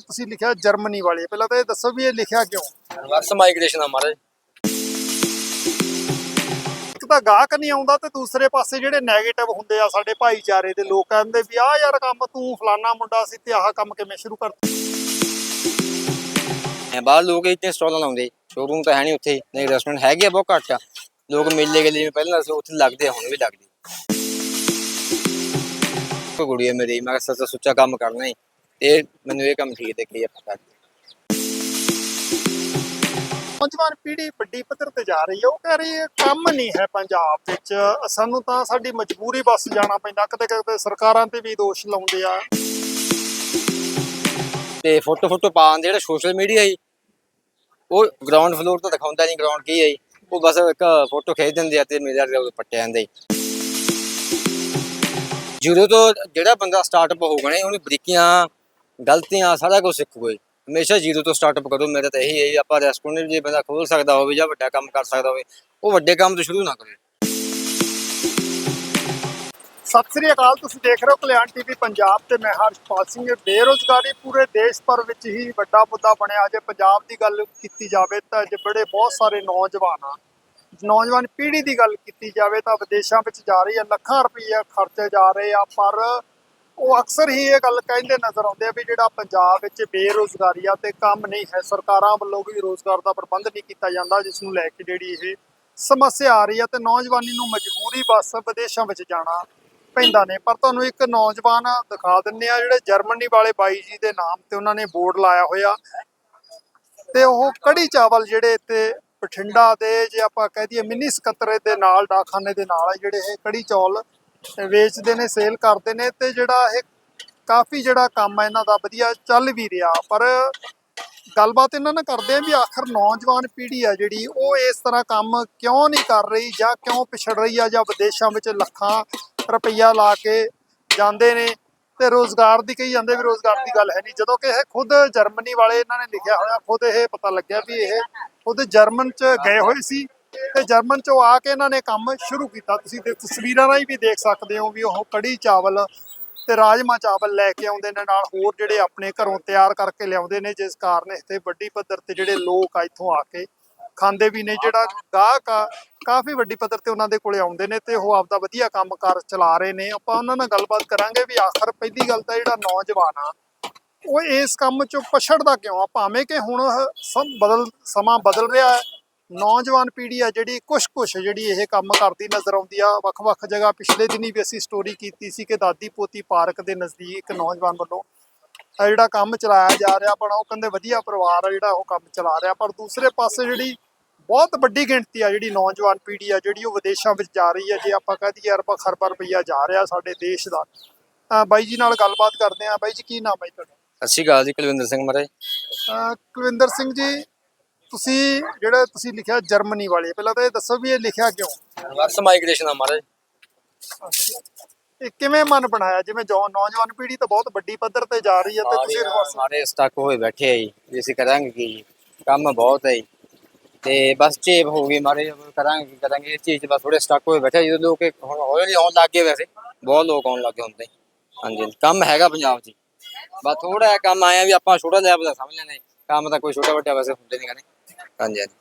ਤੁਸੀਂ ਲਿਖਿਆ ਜਰਮਨੀ ਵਾਲੀ ਪਹਿਲਾਂ ਤਾਂ ਇਹ ਦੱਸੋ ਵੀ ਇਹ ਲਿਖਿਆ ਕਿਉਂ? ਰਿਵਰਸ ਮਾਈਗ੍ਰੇਸ਼ਨ ਆ ਮਹਾਰਾਜ। ਇੱਕ ਤਾਂ ਗਾਹਕ ਨਹੀਂ ਆਉਂਦਾ ਤੇ ਦੂਸਰੇ ਪਾਸੇ ਜਿਹੜੇ 네ਗੇਟਿਵ ਹੁੰਦੇ ਆ ਸਾਡੇ ਭਾਈਚਾਰੇ ਦੇ ਲੋਕ ਕਹਿੰਦੇ ਵੀ ਆਹ ਯਾਰ ਕੰਮ ਤੂੰ ਫਲਾਨਾ ਮੁੰਡਾ ਸੀ ਤੇ ਆਹ ਕੰਮ ਕਿਵੇਂ ਸ਼ੁਰੂ ਕਰ ਐ ਬਾਹਰ ਲੋਕ ਇੱਥੇ ਸਟਾਲਾਂ ਲਾਉਂਦੇ। ਸ਼ੋਰੂਮ ਤਾਂ ਹੈ ਨਹੀਂ ਉੱਥੇ ਨਹੀਂ ਰੈਸਟੋਰੈਂਟ ਹੈਗੇ ਆ ਬਹੁਤ ਘੱਟ ਆ। ਲੋਕ ਮੇਲੇ ਗਏ ਜਿਵੇਂ ਪਹਿਲਾਂ ਸੀ ਉੱਥੇ ਲੱਗਦੇ ਹੁਣ ਵੀ ਲੱਗਦੇ ਕੋਈ ਹੈ ਮੇਰੀ ਮੈਂ ਕਿਹਾ ਸੱਚਾ ਸੁੱਚਾ ਕੰਮ ਕਰਨਾ ਹੀ ਤੇ ਮੈਨੂੰ ਇਹ ਕੰਮ ਠੀਕ ਦੇਖੀ ਆਪਾਂ ਕਰਦੇ ਨੌਜਵਾਨ ਪੀੜ੍ਹੀ ਵੱਡੀ ਪੱਧਰ ਤੇ ਜਾ ਰਹੀ ਹੈ ਉਹ ਕਹਿ ਰਹੀ ਹੈ ਕੰਮ ਨਹੀਂ ਹੈ ਪੰਜਾਬ ਵਿੱਚ। ਸਾਨੂੰ ਤਾਂ ਸਾਡੀ ਮਜਬੂਰੀ ਬਸ ਜਾਣਾ ਪੈਂਦਾ ਕਦੇ ਕਦੇ ਸਰਕਾਰਾਂ ਤੇ ਵੀ ਦੋਸ਼ ਲਾਉਂਦੇ ਆ। ਤੇ ਫੋਟੋ ਫੋਟੋ ਪਾਉਣ ਜਿਹੜਾ ਸੋਸ਼ਲ ਮੀਡੀਆ ਹੀ ਉਹ ਗਰਾਊਂਡ ਫਲੋਰ ਤੋਂ ਦਿਖਾਉਂਦਾ ਨਹੀਂ ਗਰਾਊਂਡ ਕੀ ਹੈ। ਉਹ ਬਸ ਇੱਕ ਫੋਟੋ ਖਿੱਚ ਦਿੰਦੇ ਆ ਤੇ ਮੇਰਾ ਉਹ ਪੱਟਿਆ ਜਾਂਦਾ ਜੀਰੋ ਤੋਂ ਜਿਹੜਾ ਬੰਦਾ ਸਟਾਰਟਅਪ ਹੋਊਗਾ ਨਾ ਉਹਨੂੰ ਬਰੀਕੀਆਂ ਗਲਤੀਆਂ ਸਾਰਾ ਕੁਝ ਸਿੱਖੂਗਾ ਜੀ। ਹਮੇਸ਼ਾ ਜੀਰੋ ਤੋਂ ਸਟਾਰਟਅਪ ਕਰੋ ਮੇਰਾ ਤਾਂ ਇਹੀ ਹੈ ਜੀ, ਆਪਾਂ ਰੈਸਟੋਰੈਂਟ ਜੇ ਬੰਦਾ ਖੋਲ ਸਕਦਾ ਹੋਵੇ ਜਾਂ ਵੱਡਾ ਕੰਮ ਕਰ ਸਕਦਾ ਹੋਵੇ ਉਹ ਵੱਡੇ ਕੰਮ ਤੋਂ ਸ਼ੁਰੂ ਨਾ ਕਰੇ। ਸਤਿ ਸ੍ਰੀ ਅਕਾਲ ਤੁਸੀਂ ਦੇਖ ਰਹੇ ਹੋ ਕਲਿਆਣ ਟੀਵੀ ਪੰਜਾਬ ਤੇ ਮੈਂ ਹਰਸ਼ਪਾਲ ਸਿੰਘ ਬੇਰੋਜ਼ਗਾਰੀ ਪੂਰੇ ਦੇਸ਼ ਭਰ ਵਿੱਚ ਹੀ ਵੱਡਾ ਮੁੱਦਾ ਬਣਿਆ। ਜੇ ਪੰਜਾਬ ਦੀ ਗੱਲ ਕੀਤੀ ਜਾਵੇ ਤਾਂ ਅੱਜ ਬੜੇ ਬਹੁਤ ਸਾਰੇ ਨੌਜਵਾਨ ਆ। ਨੌਜਵਾਨ ਪੀੜ੍ਹੀ ਦੀ ਗੱਲ ਕੀਤੀ ਜਾਵੇ ਤਾਂ ਵਿਦੇਸ਼ਾਂ ਵਿੱਚ ਜਾ ਰਹੀ ਹੈ ਲੱਖਾਂ ਰੁਪਏ ਖਰਚੇ ਜਾ ਰਹੇ ਆ ਪਰ ਉਹ ਅਕਸਰ ਹੀ ਇਹ ਗੱਲ ਕਹਿੰਦੇ ਨਜ਼ਰ ਆਉਂਦੇ ਆ ਵੀ ਜਿਹੜਾ ਪੰਜਾਬ ਵਿੱਚ ਬੇਰੋਜ਼ਗਾਰੀ ਆ ਤੇ ਕੰਮ ਨਹੀਂ ਹੈ, ਸਰਕਾਰਾਂ ਵੱਲੋਂ ਵੀ ਰੋਜ਼ਗਾਰ ਦਾ ਪ੍ਰਬੰਧ ਨਹੀਂ ਕੀਤਾ ਜਾਂਦਾ, ਜਿਸ ਨੂੰ ਲੈ ਕੇ ਜਿਹੜੀ ਇਹ ਸਮੱਸਿਆ ਆ ਰਹੀ ਆ ਤੇ ਨੌਜਵਾਨੀ ਨੂੰ ਮਜਬੂਰੀ ਬਸ ਵਿਦੇਸ਼ਾਂ ਵਿੱਚ ਜਾਣਾ ਪੈਂਦਾ ਨੇ। ਪਰ ਤੁਹਾਨੂੰ ਇੱਕ ਨੌਜਵਾਨ ਦਿਖਾ ਦਿੰਨੇ ਆ, ਜਿਹੜੇ ਜਰਮਨੀ ਵਾਲੇ ਬਾਈ ਜੀ ਦੇ ਨਾਮ ਤੇ ਉਹਨਾਂ ਨੇ ਬੋਰਡ ਲਾਇਆ ਹੋਇਆ ਤੇ ਉਹ ਕੜੀ ਚਾਵਲ ਜਿਹੜੇ ਤੇ ਬਠਿੰਡਾ ਦੇ, ਜੇ ਆਪਾਂ ਕਹਿ ਦਈਏ, ਮਿੰਨੀ ਸਕੱਤਰੇਤ ਦੇ ਨਾਲ ਡਾਖਾਨੇ ਦੇ ਨਾਲ ਜਿਹੜੇ ਇਹ ਕੜੀ ਚੌਲ ਵੇਚਦੇ ਨੇ ਸੇਲ ਕਰਦੇ ਨੇ ਤੇ ਜਿਹੜਾ ਇਹ ਕਾਫੀ ਜਿਹੜਾ ਕੰਮ ਹੈ ਇਹਨਾਂ ਦਾ ਵਧੀਆ ਚੱਲ ਵੀ ਰਿਹਾ। ਪਰ ਗੱਲਬਾਤ ਇਹਨਾਂ ਨਾਲ ਕਰਦੇ ਆ ਵੀ ਆਖਰ ਨੌਜਵਾਨ ਪੀੜ੍ਹੀ ਆ ਜਿਹੜੀ, ਉਹ ਇਸ ਤਰ੍ਹਾਂ ਕੰਮ ਕਿਉਂ ਨਹੀਂ ਕਰ ਰਹੀ ਜਾਂ ਕਿਉਂ ਪਿਛੜ ਰਹੀ ਆ ਜਾਂ ਵਿਦੇਸ਼ਾਂ ਵਿੱਚ ਲੱਖਾਂ ਰੁਪਈਆ ਲਾ ਕੇ ਜਾਂਦੇ ਨੇ ਤੇ ਰੋਜ਼ਗਾਰ ਦੀ ਕਹੀ ਜਾਂਦੇ ਵੀ ਰੋਜ਼ਗਾਰ ਦੀ ਗੱਲ ਹੈ ਨਹੀਂ। ਜਦੋਂ ਕਿ ਇਹ ਖੁਦ ਜਰਮਨੀ ਵਾਲੇ ਇਹਨਾਂ ਨੇ ਲਿਖਿਆ ਹੋਇਆ, ਖੁਦ ਇਹ ਪਤਾ ਲੱਗਿਆ ਵੀ ਇਹ ਖੁਦ ਜਰਮਨ ਚ ਗਏ ਹੋਏ ਸੀ। ਤੇ ਜਰਮਨ ਚੋਂ ਆ ਕੇ ਇਹਨਾਂ ਨੇ ਕੰਮ ਸ਼ੁਰੂ ਕੀਤਾ। ਤੁਸੀਂ ਤੇ ਤਸਵੀਰਾਂ ਰਾਹੀਂ ਵੀ ਦੇਖ ਸਕਦੇ ਹੋ ਵੀ ਉਹ ਕੜੀ ਚਾਵਲ ਤੇ ਰਾਜਮਾ ਚਾਵਲ ਲੈ ਕੇ ਆਉਂਦੇ ਨੇ ਨਾਲ ਹੋਰ ਜਿਹੜੇ ਆਪਣੇ ਘਰੋਂ ਤਿਆਰ ਕਰਕੇ ਲਿਆਉਂਦੇ ਨੇ, ਜਿਸ ਕਾਰਨ ਇੱਥੇ ਵੱਡੀ ਪੱਧਰ ਤੇ ਜਿਹੜੇ ਲੋਕ ਆ ਇੱਥੋਂ ਆ ਕੇ ਖਾਂਦੇ ਵੀ ਨੇ। ਜਿਹੜਾ ਗਾਹਕ ਆ, ਕਾਫੀ ਵੱਡੀ ਪੱਧਰ ਤੇ ਉਹਨਾਂ ਦੇ ਕੋਲੇ ਆਉਂਦੇ ਨੇ ਤੇ ਉਹ ਆਪਦਾ ਵਧੀਆ ਕੰਮਕਾਰ ਚਲਾ ਰਹੇ ਨੇ। ਆਪਾਂ ਉਹਨਾਂ ਨਾਲ ਗੱਲਬਾਤ ਕਰਾਂਗੇ ਵੀ ਆਖਰ ਪਹਿਲੀ ਗੱਲ ਤਾਂ ਜਿਹੜਾ ਨੌਜਵਾਨ ਆ, ਉਹ ਇਸ ਕੰਮ ਚੋਂ ਪਛੜਦਾ ਕਿਉਂ ਆ? ਭਾਵੇਂ ਕਿ ਹੁਣ ਇਹ ਸਮ ਬਦਲ ਸਮਾਂ ਬਦਲ ਰਿਹਾ ਹੈ ਨੌਜਵਾਨ ਪੀੜ੍ਹੀ ਆ ਜਿਹੜੀ ਕੁਛ ਕੁਛ ਜਿਹੜੀ ਇਹ ਕੰਮ ਕਰਦੀ ਨਜ਼ਰ ਆਉਂਦੀ ਆ। ਵੱਖ-ਵੱਖ ਜਗ੍ਹਾ ਪਿਛਲੇ ਦਿਨੀ ਵੀ ਅਸੀਂ ਸਟੋਰੀ ਕੀਤੀ ਸੀ ਕਿ ਦਾਦੀ ਪੋਤੀ ਪਾਰਕ ਦੇ ਨਜ਼ਦੀਕ ਇੱਕ ਨੌਜਵਾਨ ਵੱਲੋਂ ਆ ਜਿਹੜਾ ਕੰਮ ਚਲਾਇਆ ਜਾ ਰਿਹਾ ਪਰ ਉਹ ਕਹਿੰਦੇ ਵਧੀਆ ਪਰਿਵਾਰ ਆ ਜਿਹੜਾ ਉਹ ਕੰਮ ਚਲਾ ਰਿਹਾ। ਪਰ ਦੂਸਰੇ ਪਾਸੇ ਜਿਹੜੀ ਬਹੁਤ ਵੱਡੀ ਗਿਣਤੀ ਆ ਜਿਹੜੀ ਨੌਜਵਾਨ ਪੀੜ੍ਹੀ ਆ ਜਿਹੜੀ ਉਹ ਵਿਦੇਸ਼ਾਂ ਵਿੱਚ ਜਾ ਰਹੀ ਹੈ ਜੇ ਆਪਾਂ ਕਹਿ ਦਈਏ ਅਰਬਾਂ ਖਰਬਾਂ ਰੁਪਈਆ ਜਾ ਰਿਹਾ ਸਾਡੇ ਦੇਸ਼ ਦਾ। ਬਾਈ ਜੀ ਨਾਲ ਗੱਲਬਾਤ ਕਰਦੇ ਆ ਬਾਈ ਜੀ ਕੀ ਨਾਮ ਹੈ ਤੁਹਾਡਾ? ਸਤਿ ਸ਼੍ਰੀ ਅਕਾਲ ਜੀ ਕੁਲਵਿੰਦਰ ਸਿੰਘ ਮਹਾਰਾਜ ਕੁਲਵਿੰਦਰ ਸਿੰਘ ਜੀ ਤੁਸੀਂ ਜਿਹੜਾ ਤੁਸੀਂ ਲਿਖਿਆ ਜਰਮਨੀ ਵਾਲੀ ਪਹਿਲਾਂ ਤਾਂ ਇਹ ਦੱਸੋ ਵੀ ਇਹ ਲਿਖਿਆ ਕਿਉਂ? ਰਿਵਰਸ ਮਾਈਗ੍ਰੇਸ਼ਨ ਆ ਮਹਾਰਾਜ। ਇਹ ਕਿਵੇਂ ਮਨ ਬਣਾਇਆ? ਜਿਵੇਂ ਜੋ ਨੌਜਵਾਨ ਪੀੜ੍ਹੀ ਤਾਂ ਬਹੁਤ ਵੱਡੀ ਪੱਧਰ ਤੇ ਜਾ ਰਹੀ ਹੈ ਤੇ ਤੁਸੀਂ ਸਾਰੇ ਸਟਕ ਹੋਏ ਬੈਠੇ ਆ ਜੀ। ਵੀ ਅਸੀਂ ਕਰਾਂਗੇ ਕੀ? ਜੀ ਕੰਮ ਬਹੁਤ ਹੈ ਜੀ। ਤੇ ਬਸ ਚੇਪ ਹੋ ਗਈ ਮਾਰੇ ਕਰਾਂਗੇ ਕੀ ਕਰਾਂਗੇ? ਇਸ ਚੀਜ਼ 'ਚ ਬਸ ਥੋੜੇ ਸਟਕ ਹੋਏ ਬੈਠੇ ਆ, ਜਦੋਂ ਲੋਕ ਇਹ ਹੁਣ ਹੌਲੀ ਆਉਣ ਲੱਗ ਗਏ ਵੈਸੇ। ਬਹੁਤ ਲੋਕ ਆਉਣ ਲੱਗ ਹੁੰਦੇ ਹਾਂਜੀ ਕੰਮ ਹੈਗਾ ਪੰਜਾਬ 'ਚ। ਬਸ ਥੋੜਾ ਕੰਮ ਆਇਆ ਵੀ ਆਪਾਂ ਛੋਟਾ ਲੈਵਲ ਦਾ ਸਮਝ ਲੈਂਦੇ ਕੰਮ ਤਾਂ ਕੋਈ ਛੋਟਾ ਵੱਡਾ ਵੈਸੇ ਹੁੰਦੇ ਨਹੀਂ ਕਰੇ ਹਾਂਜੀ ਹਾਂਜੀ।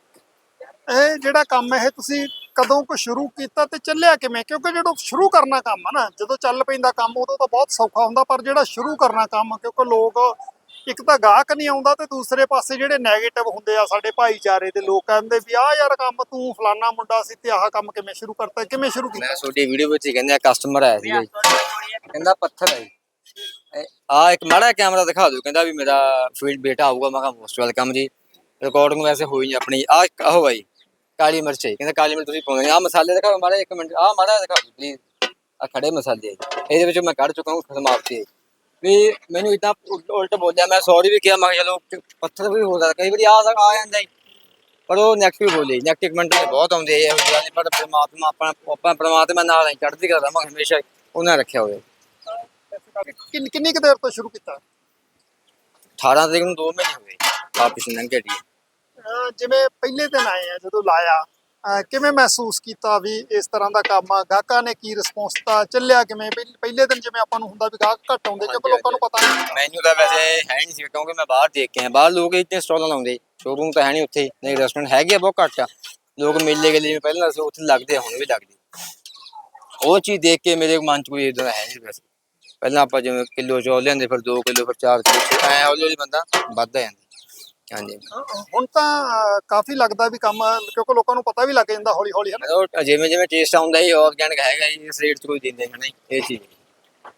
ਇਹ ਜਿਹੜਾ ਕੰਮ ਇਹ ਤੁਸੀਂ ਕਦੋਂ ਕੁ ਸ਼ੁਰੂ ਕੀਤਾ ਤੇ ਚੱਲਿਆ ਕਿਵੇਂ? ਕਿਉਂਕਿ ਜਦੋਂ ਸ਼ੁਰੂ ਕਰਨਾ ਕੰਮ ਆ ਨਾ ਜਦੋਂ ਚੱਲ ਪੈਂਦਾ ਕੰਮ ਉਦੋਂ ਤਾਂ ਬਹੁਤ ਸੌਖਾ ਹੁੰਦਾ ਪਰ ਜਿਹੜਾ ਸ਼ੁਰੂ ਕਰਨਾ ਕੰਮ ਕਿਉਂਕਿ ਲੋਕ ਇੱਕ ਤਾਂ ਗਾਹਕ ਨਹੀਂ ਆਉਂਦਾ ਤੇ ਦੂਸਰੇ ਪਾਸੇ ਜਿਹੜੇ 네ਗੇਟਿਵ ਹੁੰਦੇ ਆ ਸਾਡੇ ਭਾਈਚਾਰੇ ਦੇ ਲੋਕ ਕਹਿੰਦੇ ਵੀ ਆਹ ਯਾਰ ਕੰਮ ਤੂੰ ਫਲਾਨਾ ਮੁੰਡਾ ਸੀ ਤੇ ਆਹ ਕੰਮ ਕਿਵੇਂ ਸ਼ੁਰੂ ਕਰਤਾ ਕਿਵੇਂ ਸ਼ੁਰੂ ਕੀਤਾ? ਮੈਂ ਤੁਹਾਡੀ ਵੀਡੀਓ ਵਿੱਚ ਹੀ ਕਹਿੰਦੇ ਆ ਕਸਟਮਰ ਆਇਆ ਸੀ ਕਹਿੰਦਾ ਪੱਥਰ ਹੈ ਆ ਇੱਕ ਮਾੜਾ ਕੈਮਰਾ ਦਿਖਾ ਦਿਓ ਕਹਿੰਦਾ ਵੀ ਮੇਰਾ ਫੀਲਡ ਬੇਟਾ ਆਊਗਾ ਮੈਂ ਕਿਹਾ ਮੋਸਟ ਵੈਲਕਮ ਜੀ। ਰਿਕਾਰਡਿੰਗ ਵੈਸੇ ਹੋਈ ਨਹੀਂ ਆਪਣੀ। ਆ ਆਹੋ ਬਾਈ ਕਾਲੀ ਮਿਰਚ ਹੈ। ਕਹਿੰਦਾ ਕਾਲੀ ਮਿਰਚ ਤੁਸੀਂ ਪਾਉਂਦੇ ਆ ਮਸਾਲੇ ਦਿਖਾਓ ਮਾੜਾ ਇੱਕ ਮਿੰਟ। ਆ ਮਾੜਾ ਦਿਖਾ ਦਿਓ ਪਲੀਜ਼ ਆ ਖੜੇ ਮਸਾਲੇ। ਇਹਦੇ ਵਿੱਚ ਮੈਂ ਕੱਢ ਚੁੱਕਾ ਹਾਂ ਸਮਾਪਤੀ ਵੀ ਮੈਨੂੰ ਇਦਾਂ ਉਲਟ ਬੋਲਿਆ ਮੈਂ ਸੌਰੀ ਵੀ ਕਿਹਾ ਮੈਂ ਚਲੋ ਪੱਥਰ ਵੀ ਹੋ ਸਕਦਾ ਕਈ ਵਾਰੀ ਆ ਆ ਜਾਂਦਾ ਹੀ ਪਰ ਉਹ ਨੈਗੇਟਿਵ ਬੋਲੇ। ਨੈਗੇਟਿਵ ਕਮੈਂਟ ਬਹੁਤ ਆਉਂਦੇ ਇਹੋ ਗੱਲ ਨੀ, ਪਰ ਪ੍ਰਮਾਤਮਾ ਆਪਣਾ ਆਪਾਂ ਪ੍ਰਮਾਤਮਾ ਨਾਲ ਹੀ ਚੜ੍ਹਦੀ ਕਰਦਾ ਮੈਂ ਹਮੇਸ਼ਾ ਉਹਨਾਂ ਰੱਖਿਆ ਹੋਇਆ ਕਿੰਨ ਕਿੰਨੀ ਕੁ ਦੇਰ ਤੋਂ ਸ਼ੁਰੂ ਕੀਤਾ? 18 ਤਰੀਕ ਨੂੰ 2 ਮਹੀਨੇ ਹੋ ਗਏ ਵਾਪਸ ਜੀ। ਅਹ ਜਿਵੇਂ ਪਹਿਲੇ ਦਿਨ ਆਏ ਆ ਜਦੋਂ ਲਾਇਆ ਕਿਵੇਂ ਮਹਿਸੂਸ ਕੀਤਾ ਵੀ ਇਸ ਤਰ੍ਹਾਂ ਦਾ ਕੰਮ ਆ? ਗਾਹਕਾਂ ਨੇ ਕੀ ਰਿਸਪੌਂਸ ਦਿੱਤਾ? ਚੱਲਿਆ ਕਿਵੇਂ? ਪਹਿ- ਪਹਿਲੇ ਦਿਨ ਜਿਵੇਂ ਆਪਾਂ ਨੂੰ ਹੁੰਦਾ ਵੀ ਗਾਹਕ ਘੱਟ ਆਉਂਦੇ ਕਿਉਂਕਿ ਲੋਕਾਂ ਨੂੰ ਪਤਾ ਨਹੀਂ। ਮੈਨੂ ਤਾਂ ਵੈਸੇ ਹੈ ਨਹੀਂ ਸੀ ਕਿਉਂਕਿ ਮੈਂ ਬਾਹਰ ਦੇਖ ਕੇ ਆਇਆ। ਬਾਹਰ ਲੋਕ ਇੱਥੇ ਸਟਾਲਾਂ ਲਾਉਂਦੇ ਸ਼ੋਰੂਮ ਤਾਂ ਹੈ ਨਹੀਂ ਉੱਥੇ ਨਹੀਂ ਰੈਸਟੋਰੈਂਟ ਹੈਗੇ ਆ ਬਹੁਤ ਘੱਟ ਆ। ਲੋਕ ਮੇਲੇ ਗਏ ਜਿਵੇਂ ਪਹਿਲਾਂ ਸੀ ਉੱਥੇ ਲੱਗਦੇ ਆ, ਹੁਣ ਵੀ ਲੱਗਦੇ ਉਹ ਚੀਜ਼ ਦੇਖ ਕੇ ਮੇਰੇ ਮਨ 'ਚ ਕੋਈ ਇਦਾਂ ਹੈ ਨਹੀਂ ਵੈਸੇ। ਪਹਿਲਾਂ ਆਪਾਂ ਜਿਵੇਂ ਕਿਲੋ ਚੌਲ ਲਿਆਂਦੇ ਫਿਰ 2 ਕਿਲੋ ਫਿਰ 4 ਕਿਲੋ ਐ ਹੌਲੀ ਹੌਲੀ ਬੰਦਾ ਵੱਧਦਾ ਜਾਂਦਾ। ਹਾਂਜੀ। ਹੁਣ ਤਾਂ ਅਹ ਕਾਫੀ ਲੱਗਦਾ ਵੀ ਕੰਮ ਕਿਉਂਕਿ ਲੋਕਾਂ ਨੂੰ ਪਤਾ ਵੀ ਲੱਗ ਜਾਂਦਾ ਹੌਲੀ ਹੌਲੀ ਹਨਾ। ਉਹ ਜਿਵੇਂ ਜਿਵੇਂ ਟੇਸਟ ਆਉਂਦਾ ਹੀ ਆਰਗੈਨਿਕ ਹੈਗਾ ਜੀ ਇਸ ਰੇਟ 'ਚ ਕੋਈ ਦਿੰਦੇ ਨਹੀਂ ਇਹ ਚੀਜ਼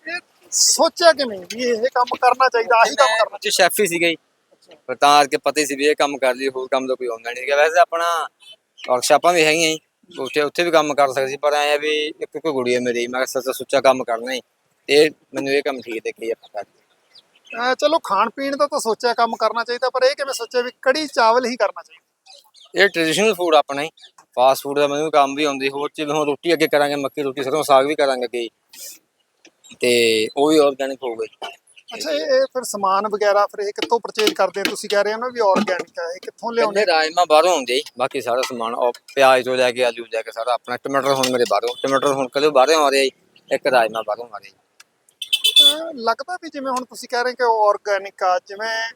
ਇਹ ਸੋਚਿਆ ਕਿਵੇਂ ਵੀ ਇਹ ਕੰਮ ਕਰਨਾ ਚਾਹੀਦਾ ਆਹੀ ਕੰਮ ਕਰਨਾ ਚ ਸ਼ੈਫ ਹੀ ਸੀਗਾ ਜੀ। ਪਰ ਤਾਂ ਕਰਕੇ ਪਤਾ ਹੀ ਸੀ ਵੀ ਇਹ ਕੰਮ ਕਰ ਲਈ ਹੋਰ ਕੰਮ ਤਾਂ ਕੋਈ ਆਉਂਦਾ ਨਹੀਂ ਸੀਗਾ। ਵੈਸੇ ਆਪਣਾ ਵਰਕਸ਼ਾਪਾਂ ਵੀ ਹੈਗੀਆਂ ਜੀ ਉੱਥੇ ਉੱਥੇ ਵੀ ਕੰਮ ਕਰ ਸਕਦੇ ਸੀ ਪਰ ਐ ਵੀ ਇੱਕ ਇੱਕ ਗੁੜੀ ਹੈ ਮੇਰੀ ਮੈਂ ਕਿਹਾ ਸੱਚਾ ਸੁੱਚਾ ਕੰਮ ਕਰਨਾ ਹੀ। ਇਹ ਮੈਨੂੰ ਇਹ ਕੰਮ ਠੀਕ ਦੇਖੀ ਆਪਾਂ ਕਰਦੇ ਚਲੋ ਖਾਣ ਪੀਣ ਦਾ ਤਾਂ ਸੋਚਿਆ ਕੰਮ ਕਰਨਾ ਚਾਹੀਦਾ ਪਰ ਇਹ ਕਿਵੇਂ ਸੋਚਿਆ ਵੀ ਕੜੀ ਚਾਵਲ ਹੀ ਕਰਨਾ ਚਾਹੀਦਾ? ਇਹ ਟ੍ਰੈਡੀਸ਼ਨਲ ਫੂਡ ਆਪਣਾ ਹੀ। ਫਾਸਟ ਫੂਡ ਦਾ ਮੈਨੂੰ ਕੰਮ ਵੀ ਆਉਂਦੀ ਹੋਰ ਚੀਜ਼ ਹੁਣ ਰੋਟੀ ਅੱਗੇ ਕਰਾਂਗੇ ਮੱਕੀ ਰੋਟੀ ਸਰੋਂ ਸਾਗ ਵੀ ਕਰਾਂਗੇ ਅੱਗੇ। ਤੇ ਉਹ ਵੀ ਆਰਗੈਨਿਕ ਹੋਊਗਾ। ਅੱਛਾ ਇਹ ਫਿਰ ਸਮਾਨ ਵਗੈਰਾ ਫਿਰ ਇਹ ਕਿੱਥੋਂ ਪਰਚੇਜ ਕਰਦੇ ਤੁਸੀਂ ਕਹਿ ਰਹੇ ਹੋ ਨਾ ਵੀ ਆਰਗੈਨਿਕ ਹੈ ਇਹ ਕਿੱਥੋਂ ਲਿਆਉਂਦੇ? ਰਾਜਮਾ ਬਾਹਰੋਂ ਆਉਂਦੇ ਜੀ ਬਾਕੀ ਸਾਰਾ ਸਮਾਨ ਉਹ ਪਿਆਜ਼ ਤੋਂ ਲੈ ਕੇ ਆਲੂ ਲੈ ਕੇ ਸਾਰਾ ਆਪਣਾ ਟਮਾਟਰ ਹੁਣ ਮੇਰੇ ਬਾਹਰੋਂ ਟਮਾਟਰ ਹੁਣ ਕਦੇ ਬਾਹਰੋਂ ਆ ਰਿਹਾ ਜੀ ਇੱਕ ਰਾਜਮਾ ਬਾਹਰੋਂ ਆ ਰਿਹਾ ਲੱਗਦਾ ਵੀ ਜਿਵੇਂ ਹੁਣ ਤੁਸੀਂ ਕਹਿ ਰਹੇ ਕਿ ਉਹ ਆਰਗੈਨਿਕ ਆ ਜਿਵੇਂ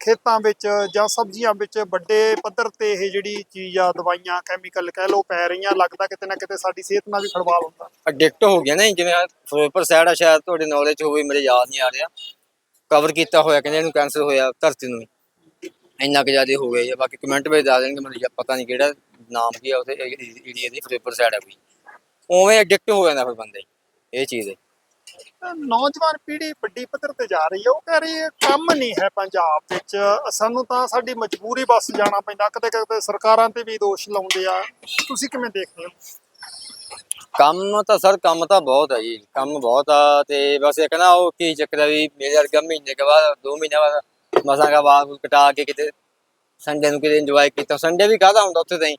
ਖੇਤਾਂ ਵਿੱਚ ਜਾਂ ਸਬਜ਼ੀਆਂ ਵਿੱਚ ਵੱਡੇ ਪੱਧਰ ਤੇ ਇਹ ਜਿਹੜੀ ਚੀਜ਼ ਆ ਦਵਾਈਆਂ ਕੈਮੀਕਲ ਕਹਿ ਲੋ ਪੈ ਰਹੀਆਂ ਲੱਗਦਾ ਕਿਤੇ ਨਾ ਕਿਤੇ ਸਾਡੀ ਸਿਹਤ ਨਾਲ ਵੀ ਖੜਵਾਲ ਹੁੰਦਾ। ਅਡਿਕਟ ਹੋ ਗਿਆ ਨਾ ਜੀ, ਜਿਵੇਂ ਫਿਰੋਜ਼ਪੁਰ ਸਾਈਡ ਆ ਸ਼ਾਇਦ ਤੁਹਾਡੇ ਨੌਲੇਜ ਹੋਵੇ ਮੇਰੇ ਯਾਦ ਨਹੀਂ ਆ ਰਿਹਾ। ਕਵਰ ਕੀਤਾ ਹੋਇਆ ਕਹਿੰਦੇ ਇਹਨੂੰ ਕੈਂਸਰ ਹੋਇਆ ਧਰਤੀ ਨੂੰ। ਇੰਨਾ ਕੁ ਜ਼ਿਆਦਾ ਹੋ ਗਿਆ ਜੀ ਬਾਕੀ ਕਮੈਂਟ ਵਿੱਚ ਦੱਸ ਦੇਣਗੇ ਮੈਨੂੰ ਯਾ- ਪਤਾ ਨਹੀਂ ਕਿਹੜਾ ਨਾਮ ਕੀ ਆ ਉਹਦੇ ਏਰੀਆ ਦੀ ਫਿਰੋਜ਼ਪੁਰ ਸਾਈਡ ਆ ਕੋਈ। ਉਵੇਂ ਅਡਿਕਟ ਹੋ ਜਾਂਦਾ ਫਿਰ ਬੰਦੇ ਇਹ ਚੀਜ਼। ਹੈ ਨੌਜਵਾਨ ਪੀੜ੍ਹੀ ਵੱਡੀ ਪੱਧਰ ਤੇ ਜਾ ਰਹੀ ਹੈ, ਉਹ ਕਹਿ ਰਹੀ ਹੈ, ਕੰਮ ਨਹੀਂ ਹੈ ਪੰਜਾਬ ਵਿੱਚ। ਸਾਨੂੰ ਤਾਂ ਸਾਡੀ ਮਜਬੂਰੀ ਬਸ ਜਾਣਾ ਪੈਂਦਾ ਕਦੇ ਕਦੇ ਸਰਕਾਰਾਂ ਤੇ ਵੀ ਦੋਸ਼ ਲਾਉਂਦੇ ਆ। ਤੁਸੀਂ ਕਿਵੇਂ ਦੇਖਦੇ ਹੋ? ਕੰਮ ਤਾਂ ਸਰ, ਕੰਮ ਤਾਂ ਬਹੁਤ ਹੈ ਜੀ, ਕੰਮ ਬਹੁਤ ਆ ਤੇ ਬਸ ਇੱਕ ਨਾ ਉਹ ਕੀ ਚੱਕਰ ਆ ਵੀ ਮੇਰੇ ਵਰਗਾ ਮਹੀਨੇ ਕੇ ਬਾਅਦ, ਦੋ ਮਹੀਨੇ ਬਾਅਦ ਮਸਾਂ ਦਾ ਬਾਅਦ ਕਟਾ ਕੇ ਕਿਤੇ ਸੰਡੇ ਨੂੰ ਕਿਤੇ ਇੰਜੋਏ ਕੀਤਾ। ਸੰਡੇ ਵੀ ਕਾਹਦਾ ਹੁੰਦਾ ਉੱਥੇ ਤਾਈ?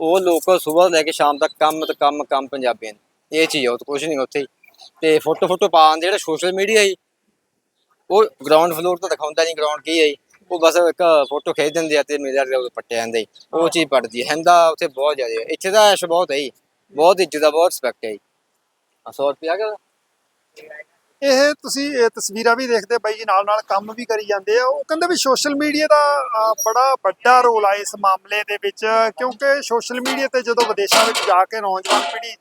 ਉਹ ਲੋਕ ਸਵੇਰ ਲੈ ਕੇ ਸ਼ਾਮ ਤੱਕ ਕੰਮ ਤੇ ਕੰਮ ਕੰਮ ਪੰਜਾਬੀਆਂ ਇਹ ਚੀਜ਼ ਆ, ਉਹ ਕੁਝ ਨਹੀਂ ਉੱਥੇ। ਤੇ ਫੋਟੋ ਫੋਟੋ ਪਾਉਂਦੇ ਜਿਹੜਾ ਸੋਸ਼ਲ ਮੀਡੀਆ ਹੀ ਉਹ ਗਰਾਊਂਡ ਫਲੋਰ ਤਾਂ ਦਿਖਾਉਂਦਾ ਨਹੀਂ ਗਰਾਊਂਡ ਕੀ ਹੈ ਉਹ ਬਸ ਇੱਕ ਫੋਟੋ ਖਿੱਚ ਦਿੰਦੇ ਆ ਤੇ ਮੇਰੇ ਵਰਗੇ ਪੱਟੇ ਜਾਂਦੇ ਉਹ ਚੀਜ਼ ਪੜਦੀ ਹੈ। ਉੱਥੇ ਬਹੁਤ ਜ਼ਿਆਦਾ ਇੱਥੇ ਤਾਂ ਐਸ਼ ਬਹੁਤ ਹੈ ਬਹੁਤ ਇੱਜ਼ਤ ਦਾ, ਬਹੁਤ ਰਿਸਪੈਕਟ ਹੈ ਜੀ। 100 ਰੁਪਿਆ ਕਿ ਇਹ ਤੁਸੀਂ ਇਹ ਤਸਵੀਰਾਂ ਵੀ ਦੇਖਦੇ ਬਾਈ ਜੀ ਨਾਲ ਨਾਲ ਕੰਮ ਵੀ ਕਰੀ ਜਾਂਦੇ ਆ। ਉਹ ਕਹਿੰਦੇ ਵੀ ਸੋਸ਼ਲ ਮੀਡੀਆ ਦਾ ਬੜਾ ਵੱਡਾ ਰੋਲ ਆ ਇਸ ਮਾਮਲੇ ਦੇ ਵਿੱਚ। ਕਿਉਂਕਿ ਸੋਸ਼ਲ ਮੀਡੀਆ ਤੇ ਜਦੋਂ ਵਿਦੇਸ਼ਾਂ ਵਿੱਚ ਜਾ ਕੇ ਨੌਜਵਾਨ ਪੀੜ੍ਹੀ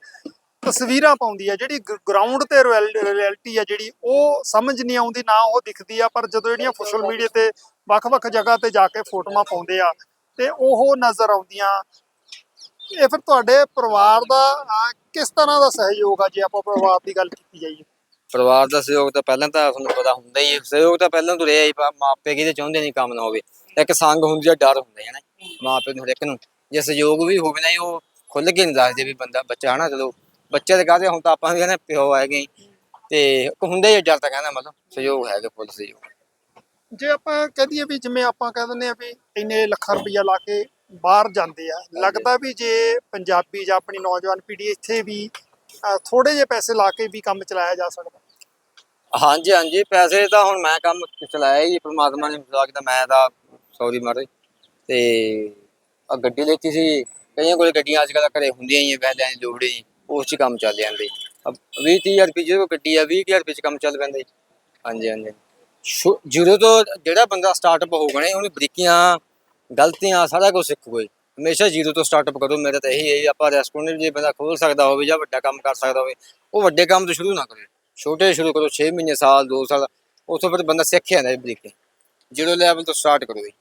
ਤਸਵੀਰਾਂ ਪਾਉਂਦੀ ਆ, ਜਿਹੜੀ ਗਰਾਊਂਡ ਤੇ ਰਿਐਲਿਟੀ ਆ ਜਿਹੜੀ, ਉਹ ਸਮਝ ਨਹੀਂ ਆਉਂਦੀ, ਨਾ ਉਹ ਦਿਖਦੀ ਆ, ਪਰ ਜਦੋਂ ਜਿਹੜੀਆਂ ਸੋਸ਼ਲ ਮੀਡੀਆ ਤੇ ਵੱਖ-ਵੱਖ ਜਗ੍ਹਾ ਤੇ ਜਾ ਕੇ ਫੋਟੋਆਂ ਪਾਉਂਦੇ ਆ, ਤੇ ਉਹ ਨਜ਼ਰ ਆਉਂਦੀਆਂ। ਇਹ ਫਿਰ ਤੁਹਾਡੇ ਪਰਿਵਾਰ ਦਾ ਕਿਸ ਤਰ੍ਹਾਂ ਦਾ ਸਹਿਯੋਗ ਆ ਜੇ ਆਪਾਂ ਪਰਿਵਾਰ ਦੀ ਗੱਲ ਕੀਤੀ ਜਾਈਏ? ਪਰਿਵਾਰ ਦਾ ਸਹਿਯੋਗ ਤਾਂ ਪਹਿਲਾਂ ਤਾਂ ਤੁਹਾਨੂੰ ਪਤਾ ਹੁੰਦਾ ਹੀ ਸਹਿਯੋਗ ਤਾਂ ਪਹਿਲਾਂ ਤੋਂ ਰਿਹਾ ਹੀ ਪਾ- ਮਾਪੇ ਕਿਤੇ ਚਾਹੁੰਦੇ ਨਹੀਂ ਕੰਮ ਨਾ ਹੋਵੇ। ਇੱਕ ਸੰਗ ਹੁੰਦੀ ਆ, ਡਰ ਹੁੰਦਾ ਹੈ ਨਾ ਮਾਪੇ ਨੂੰ ਹਰ ਇੱਕ ਨੂੰ। ਜੇ ਸਹਿਯੋਗ ਵੀ ਹੋਵੇ ਨਾ ਉਹ ਖੁੱਲ ਕੇ ਨਹੀਂ ਦੱਸਦੇ ਵੀ ਬੰਦਾ ਬੱਚਾ, ਹਨਾ, ਚਲੋ। ਬੱਚੇ ਦੇ ਕਾਹਦੇ ਹੁਣ ਤਾਂ ਆਪਾਂ ਵੀ ਕਹਿੰਦੇ ਪਿਓ ਹੈਗੇ ਹੀ। ਤੇ ਹੁੰਦਾ ਹੀ ਤਾਂ ਕਹਿੰਦਾ ਮਤਲਬ ਸਹਿਯੋਗ ਹੈਗਾ ਫੁੱਲ ਸਹਿਯੋਗ। ਜੇ ਆਪਾਂ ਕਹਿ ਦਈਏ ਵੀ ਜਿਵੇਂ ਆਪਾਂ ਕਹਿ ਦਿੰਦੇ ਆ ਵੀ ਇੰਨੇ ਲੱਖਾਂ ਰੁਪਈਆ ਲਾ ਕੇ ਬਾਹਰ ਜਾਂਦੇ ਆ ਲੱਗਦਾ ਵੀ ਜੇ ਪੰਜਾਬੀ ਜਾਂ ਆਪਣੀ ਨੌਜਵਾਨ ਪੀੜ੍ਹੀ ਇੱਥੇ ਵੀ ਥੋੜੇ ਜਿਹੇ ਪੈਸੇ ਲਾ ਕੇ ਵੀ ਕੰਮ ਚਲਾਇਆ ਜਾ ਸਕਦਾ। ਹਾਂਜੀ ਹਾਂਜੀ ਪੈਸੇ ਤਾਂ ਹੁਣ ਮੈਂ ਕੰਮ ਚਲਾਇਆ ਹੀ ਪ੍ਰਮਾਤਮਾ ਨੇ ਮਿਲਾ ਕੇ ਤਾਂ ਮੈਂ ਤਾਂ ਸੌਰੀ ਮਾਰੇ। ਤੇ ਆ ਗੱਡੀ ਲੈਤੀ ਸੀ ਕਈਆਂ ਕੋਲ ਗੱਡੀਆਂ ਅੱਜ ਕੱਲ੍ਹ ਘਰੇ ਹੁੰਦੀਆਂ ਹੀ ਆ ਪਹਿਲਾਂ ਦੀ ਲੋੜ ਹੀ ਉਸ 'ਚ ਕੰਮ ਚੱਲ ਜਾਂਦੇ। ਅਬ 20 30000 ਰੁਪਏ ਜਦੋਂ ਗੱਡੀ ਆ 20000 ਰੁਪਏ 'ਚ ਕੰਮ ਚੱਲ ਪੈਂਦਾ। ਜੀ ਹਾਂਜੀ ਹਾਂਜੀ। ਸ਼ੁ- ਜ਼ੀਰੋ ਤੋਂ ਜਿਹੜਾ ਬੰਦਾ ਸਟਾਰਟਅਪ ਹੋਊਗਾ ਨਾ ਉਹਨੂੰ ਬਰੀਕੀਆਂ ਗਲਤੀਆਂ ਸਾਰਾ ਕੁਝ ਸਿੱਖੂਗਾ ਜੀ ਹਮੇਸ਼ਾ ਜ਼ੀਰੋ ਤੋਂ ਸਟਾਰਟਅਪ ਕਰੋ। ਮੇਰਾ ਤਾਂ ਇਹੀ ਹੈ ਜੀ, ਆਪਾਂ ਰੈਸਟੋਰੈਂਟ ਜੇ ਬੰਦਾ ਖੋਲ ਸਕਦਾ ਹੋਵੇ ਜਾਂ ਵੱਡਾ ਕੰਮ ਕਰ ਸਕਦਾ ਹੋਵੇ ਉਹ ਵੱਡੇ ਕੰਮ ਤੋਂ ਸ਼ੁਰੂ ਨਾ ਕਰੇ। ਛੋਟੇ ਸ਼ੁਰੂ ਕਰੋ 6 ਮਹੀਨੇ ਸਾਲ 2 ਸਾਲ ਉੱਥੋਂ ਫਿਰ ਬੰਦਾ ਸਿੱਖ ਜਾਂਦਾ ਜੀ ਬਰੀਕੀ ਜ਼ੀਰੋ ਲੈਵਲ ਤੋਂ ਸਟਾਰਟ ਕਰੋ ਜੀ।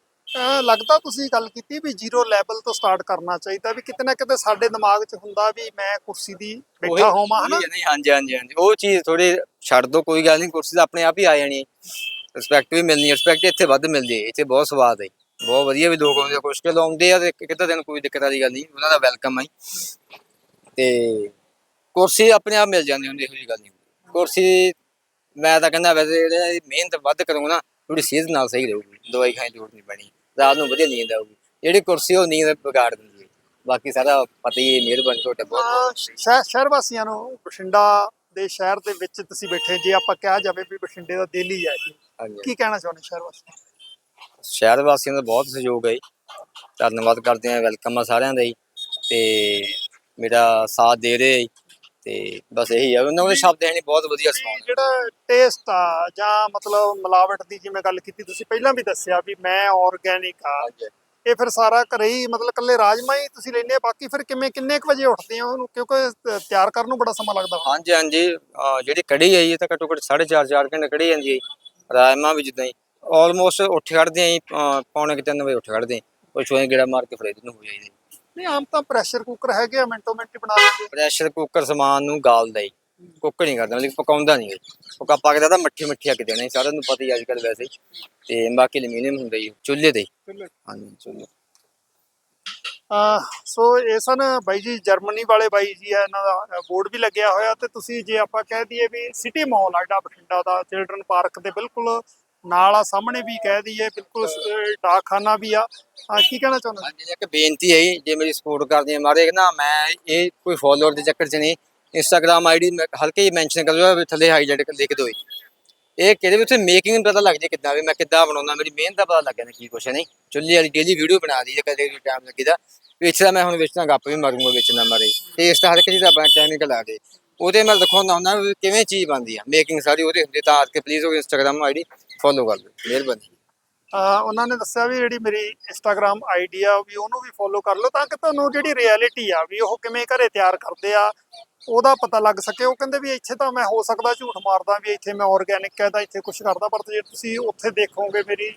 ਲੱਗਦਾ ਤੁਸੀਂ ਗੱਲ ਕੀਤੀ ਵੀ ਜ਼ੀਰੋ ਲੈਵਲ ਤੋਂ ਸਟਾਰਟ ਕਰਨਾ ਚਾਹੀਦਾ ਵੀ ਕਿਤੇ ਨਾ ਕਿਤੇ ਸਾਡੇ ਦਿਮਾਗ 'ਚ ਹੁੰਦਾ ਵੀ ਮੈਂ ਕੁਰਸੀ ਦੀ ਬੈਠਾ ਹੋਵਾਂ ਹਨਾ? ਨਹੀਂ ਹਾਂਜੀ ਹਾਂਜੀ ਹਾਂਜੀ। ਉਹ ਚੀਜ਼ ਥੋੜੀ ਛੱਡ ਦੋ ਕੋਈ ਗੱਲ ਨਹੀਂ ਕੁਰਸੀ ਤਾਂ ਆਪਣੇ ਆਪ ਹੀ ਆ ਜਾਣੀ ਰਿਸਪੈਕਟ ਵੀ ਮਿਲਣੀ ਰਿਸਪੈਕਟ ਇੱਥੇ ਵੱਧ ਮਿਲਦੀ ਹੈ ਇੱਥੇ ਬਹੁਤ ਸਵਾਦ ਹੈ ਬਹੁਤ ਵਧੀਆ ਵੀ ਲੋਕ ਆਉਂਦੇ ਆ ਕੁਛ ਕਿ ਆਉਂਦੇ ਆ ਤੇ ਕਿਤੇ ਦਿਨ ਕੋਈ ਦਿੱਕਤ ਵਾਲੀ ਗੱਲ ਨਹੀਂ ਉਹਨਾਂ ਦਾ ਵੈਲਕਮ ਹੈ ਤੇ ਕੁਰਸੀ ਆਪਣੇ ਆਪ ਮਿਲ ਜਾਂਦੀ ਹੁੰਦੀ ਇਹੋ ਜਿਹੀ ਗੱਲ ਨਹੀਂ ਕੁਰਸੀ ਮੈਂ ਤਾਂ ਕਹਿੰਦਾ ਵੈਸੇ ਜਿਹੜੇ ਮਿਹਨਤ ਵੱਧ ਕਰੂੰਗਾ ਨਾ ਥੋੜੀ ਸਿਹਤ ਨਾਲ ਸਹੀ ਰਹੂਗੀ ਦਵਾਈ ਖਾਣ ਦੀ ਲੋੜ ਨਹੀਂ ਪੈਣੀ। ਰਾਤ ਨੂੰ ਵਧੀਆ ਨੀਂਦ ਆਊਗੀ ਜਿਹੜੀ ਕੁਰਸੀ ਉਹ ਨੀਂਦ ਵਿਗਾੜ ਦਿੰਦੀ ਹੈ ਬਾਕੀ ਸਾਰਾ ਪਤਾ ਹੀ ਹੈ ਮਿਹਰਬਾਨੀ ਤੁਹਾਡੇ ਬਹੁਤ ਸ਼ਹਿਰ ਵਾਸੀਆਂ ਨੂੰ ਬਠਿੰਡਾ ਦੇ ਸ਼ਹਿਰ ਦੇ ਵਿੱਚ ਤੁਸੀਂ ਬੈਠੇ ਜੇ ਆਪਾਂ ਕਿਹਾ ਜਾਵੇ ਵੀ ਬਠਿੰਡੇ ਦਾ ਦਿਲ ਹੀ ਹੈ ਇਹ। ਹਾਂਜੀ ਕੀ ਕਹਿਣਾ ਚਾਹੁੰਦੇ ਸ਼ਹਿਰ ਵਾਸੀ ਸ਼ਹਿਰ ਵਾਸੀਆਂ ਦਾ ਬਹੁਤ ਸਹਿਯੋਗ ਹੈ ਜੀ। ਧੰਨਵਾਦ ਕਰਦੇ ਹਾਂ ਵੈਲਕਮ ਆ ਸਾਰਿਆਂ ਦਾ ਜੀ ਤੇ ਮੇਰਾ ਸਾਥ ਦੇ ਰਹੇ ਆ ਜੀ। ਤੇ ਬਸ ਇਹੀ ਆ ਉਹਨਾਂ ਕੋਲ ਸ਼ਬਦ ਹੈ ਨਹੀਂ ਬਹੁਤ ਵਧੀਆ ਸਮਾਨ ਜਿਹੜਾ ਟੇਸਟ ਆ ਜਾਂ ਮਤਲਬ ਮਿਲਾਵਟ ਦੀ ਜਿਵੇਂ ਗੱਲ ਕੀਤੀ ਤੁਸੀਂ ਪਹਿਲਾਂ ਵੀ ਦੱਸਿਆ ਵੀ ਮੈਂ ਆਰਗੈਨਿਕ ਆ। ਇਹ ਫਿਰ ਸਾਰਾ ਘਰੇ ਹੀ ਮਤਲਬ ਕੱਲੇ ਰਾਜਮਾ ਹੀ ਤੁਸੀਂ ਲੈਂਦੇ ਆ ਬਾਕੀ ਫਿਰ ਕਿਵੇਂ ਕਿੰਨੇ ਕੁ ਵਜੇ ਉੱਠਦੇ ਹੋ ਉਹਨੂੰ? ਕਿਉਂਕਿ ਤਿਆਰ ਕਰਨ ਨੂੰ ਬੜਾ ਸਮਾਂ ਲੱਗਦਾ। ਹਾਂਜੀ ਹਾਂਜੀ। ਜਿਹੜੀ ਕੜੀ ਹੈ ਇਹ ਤਾਂ ਘੱਟੋ ਘੱਟ 4.5 4 ਘੰਟੇ ਕੜੀ ਜਾਂਦੀ ਹੈ। ਰਾਜਮਾ ਵੀ ਜਿੱਦਾਂ ਹੀ। ਆਲਮੋਸਟ ਉੱਠ ਖੜਦੇ ਆਂ ਪੌਣੇ ਕੁ ਤਿੰਨ ਵਜੇ ਉੱਠ ਖੜਦੇ ਆਂ ਉਹ ਚੋਏ ਗੇੜਾ ਮਾਰ ਕੇ ਫਰੇਜ ਨੂੰ ਹੋ ਜਾਈਦਾ। ਨਹੀਂ ਆਮ ਤਾਂ ਪ੍ਰੈਸ਼ਰ ਕੁੱਕਰ ਹੈਗੇ ਆ ਮਿੰਟੋ ਮਿੰਟ ਹੀ ਬਣਾ ਲੈਂਦੇ ਪ੍ਰੈਸ਼ਰ ਕੁੱਕਰ ਸਮਾਨ ਨੂੰ ਗਾਲਦਾ ਹੀ ਕੁੱਕ ਨਹੀਂ ਕਰਦਾ ਮਤਲਬ ਪਕਾਉਂਦਾ ਨਹੀਂ ਉਹ। ਪੱਕਦਾ ਤਾਂ ਮੱਠੀ ਮੱਠੀ ਅੱਗ ਦੇਣਾ ਸਾਰਿਆਂ ਨੂੰ ਪਤਾ ਹੀ ਅੱਜ ਕੱਲ ਵੈਸੇ। ਹੀ। ਤੇ ਬਾਕੀ ਐਲੂਮੀਨੀਅਮ ਹੁੰਦਾ ਜੀ ਚੁੱਲ੍ਹੇ ਤੇ। ਹੀ। ਹਾਂਜੀ ਚੁੱਲ੍ਹੇ। ਸੋ ਇਹ ਸਨ ਬਾਈ ਜੀ ਜਰਮਨੀ ਵਾਲੇ ਬਾਈ ਜੀ ਆ ਇਹਨਾਂ ਦਾ ਬੋਰਡ ਵੀ ਲੱਗਿਆ ਹੋਇਆ। ਤੇ ਤੁਸੀਂ ਜੇ ਆਪਾਂ ਕਹਿ ਦਈਏ ਵੀ ਸਿਟੀ ਮਾਲ ਆ ਜਿਹੜਾ ਬਠਿੰਡਾ ਦਾ ਚਿਲਡਰਨ ਪਾਰਕ ਦੇ ਬਿਲਕੁਲ ਨਾਲ ਆ, ਸਾਹਮਣੇ ਵੀ ਕਹਿ ਦਈਏ, ਬਿਲਕੁਲ ਡਾਕਖਾਨਾ ਵੀ ਆ। ਅਹ ਕੀ ਕਹਿਣਾ ਚਾਹੁੰਦੇ ਹਾਂਜੀ, ਇੱਕ ਬੇਨਤੀ ਹੈ ਜੇ ਮੇਰੀ ਸਪੋਰਟ ਕਰਦੇ ਆ ਮਾਰੇ, ਨਾ ਮੈਂ ਇਹ ਕੋਈ ਫਾਲੋਅਰ ਦੇ ਚੱਕਰ 'ਚ ਨਹੀਂ ਇੰਸਟਾਗ੍ਰam ਆਈਡੀ ਹਲਕੇ ਹੀ ਮੈਂਸ਼ਨ ਕਰ ਦਿਓ ਥੱਲੇ ਹਾਈਲਾਈਟ ਲਿਖ ਦਿਓ ਇਹ ਕਿਹਦੇ ਵਿੱਚ ਮੇਕਿੰਗ ਪਤਾ ਲੱਗ ਜੇ ਕਿੱਦਾਂ, ਵੀ ਮੈਂ ਕਿੱਦਾਂ ਬਣਾਉਂਦਾ, ਮੇਰੀ ਮਿਹਨਤ ਦਾ ਪਤਾ ਲੱਗ ਜਾਂਦਾ ਕੀ ਕੁਛ ਨਹੀਂ। ਚੁੱਲ੍ਹੇ ਵਾਲੀ ਡੇਲੀ ਵੀਡੀਓ ਬਣਾ ਦੀ ਕਦੇ ਟਾਈਮ ਲੱਗੀਦਾ। ਵਿੱਚ ਮੈਂ ਹੁਣ ਵਿੱਚ ਗੱਪ ਵੀ ਮਾਰੂੰਗਾ ਵਿੱਚ ਮਾਰੇ। ਟੇਸਟ ਹਰ ਇੱਕ ਚੀਜ਼ ਦਾ ਕੈਮੀਕਲ ਆ ਗਏ ਉਹਦੇ ਮੈਂ ਦਿਖਾਉਂਦਾ ਹੁੰਦਾ ਕਿਵੇਂ ਚੀਜ਼ ਬਣਦੀ ਆ ਮੇਕਿੰਗ ਸਾਰੀ ਉਹਦੇ ਹੁੰਦੀ, ਤਾਂ ਆ ਕੇ ਪਲੀਜ਼ ਉਹ ਇੰਸਟਾਗ੍ਰam ਆਈਡੀ ਫੋਲੋ ਕਰ ਲਓ ਮਿਹਰਬਾਨੀ। ਉਹਨਾਂ ਨੇ ਦੱਸਿਆ ਵੀ ਜਿਹੜੀ ਮੇਰੀ ਇੰਸਟਾਗ੍ਰam ਆਈਡੀ ਆ, ਵੀ ਉਹਨੂੰ ਵੀ ਫੋਲੋ ਕਰ ਲਓ ਤਾਂ ਕਿ ਤੁਹਾਨੂੰ ਜਿਹੜੀ ਰਿਐਲਿਟੀ ਆ, ਵੀ ਉਹ ਕਿਵੇਂ ਘਰੇ ਤਿਆਰ ਕਰਦੇ ਆ, ਉਹਦਾ ਪਤਾ ਲੱਗ ਸਕੇ। ਉਹ ਕਹਿੰਦੇ ਵੀ ਇੱਥੇ ਤਾਂ ਮੈਂ ਹੋ ਸਕਦਾ ਝੂਠ ਮਾਰਦਾ ਵੀ ਇੱਥੇ ਮੈਂ ਆਰਗੈਨਿਕ ਹੈ ਤਾਂ ਇੱਥੇ ਕੁਝ ਕਰਦਾ, ਪਰ ਜੇ ਤੁਸੀਂ ਉੱਥੇ ਦੇਖੋਗੇ ਮੇਰੀ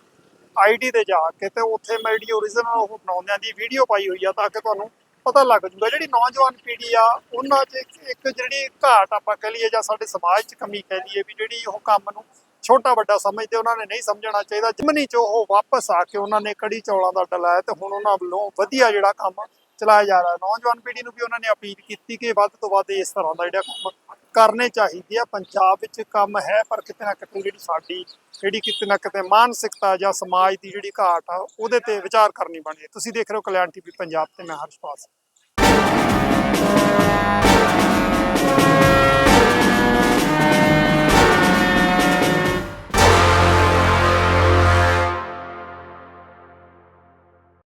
ਆਈਡੀ ਤੇ ਜਾ ਕੇ, ਤੇ ਉੱਥੇ ਮੈਂ ਜਿਹੜੀ ਓਰੀਜਨਲ ਉਹ ਬਣਾਉਂਦਿਆਂ ਦੀ ਵੀਡੀਓ ਪਾਈ ਹੋਈ ਆ, ਤਾਂ ਕਿ ਤੁਹਾਨੂੰ ਪਤਾ ਲੱਗ ਜੂਗਾ। ਜਿਹੜੀ ਨੌਜਵਾਨ ਪੀੜ੍ਹੀ ਆ, ਉਹਨਾਂ 'ਚ ਇੱਕ- ਜਿਹੜੀ ਘਾਟ ਆਪਾਂ ਕਹ ਲਈਏ ਜਾਂ ਸਾਡੇ ਸਮਾਜ 'ਚ ਕਮੀ ਕਹਿ ਲਈਏ ਵੀ ਜਿਹੜੀ ਉਹ ਕੰਮ ਨੂੰ ਛੋਟਾ ਵੱਡਾ ਸਮਝਦੇ ਉਹਨਾਂ ਨੇ ਨਹੀਂ ਸਮਝਣਾ ਚਾਹੀਦਾ। ਜਮਨੀ 'ਚ ਉਹ ਵਾਪਸ ਆ ਕੇ ਉਹਨਾਂ ਨੇ ਕੜੀ ਚੌਲਾਂ ਦਾ ਡਲਾਇਆ ਲਾਇਆ ਤੇ ਹੁਣ ਉਹਨਾਂ ਵੱਲੋਂ ਵਧੀਆ ਜਿਹੜਾ ਕੰਮ ਚਲਾਇਆ ਜਾ ਰਿਹਾ। ਨੌਜਵਾਨ ਪੀੜ੍ਹੀ ਨੂੰ ਵੀ ਉਹਨਾਂ ਨੇ ਅਪੀਲ ਕੀਤੀ ਕਿ ਵੱਧ ਤੋਂ ਵੱਧ ਇਸ ਤਰ੍ਹਾਂ ਦਾ ਜਿਹੜਾ ਕੰਮ ਕਰਨੇ ਚਾਹੀਦੇ ਆ। ਪੰਜਾਬ ਵਿੱਚ ਕੰਮ ਹੈ, ਪਰ ਕਿਤੇ ਨਾ ਕਿਤੇ ਜਿਹੜੀ ਸਾਡੀ ਜਿਹੜੀ ਕਿਤੇ ਨਾ ਕਿਤੇ ਮਾਨਸਿਕਤਾ ਜਾਂ ਸਮਾਜ ਦੀ ਜਿਹੜੀ ਘਾਟ ਆ, ਉਹਦੇ ਤੇ ਵਿਚਾਰ ਕਰਨੀ ਬਣਦੀ ਹੈ। ਤੁਸੀਂ ਦੇਖ ਰਹੇ ਹੋ ਕਲਿਆਣ ਟੀਵੀ ਪੰਜਾਬ ਤੇ, ਮੈਂ ਹਰਸ਼ਪਾਲ ਸਿੰਘ।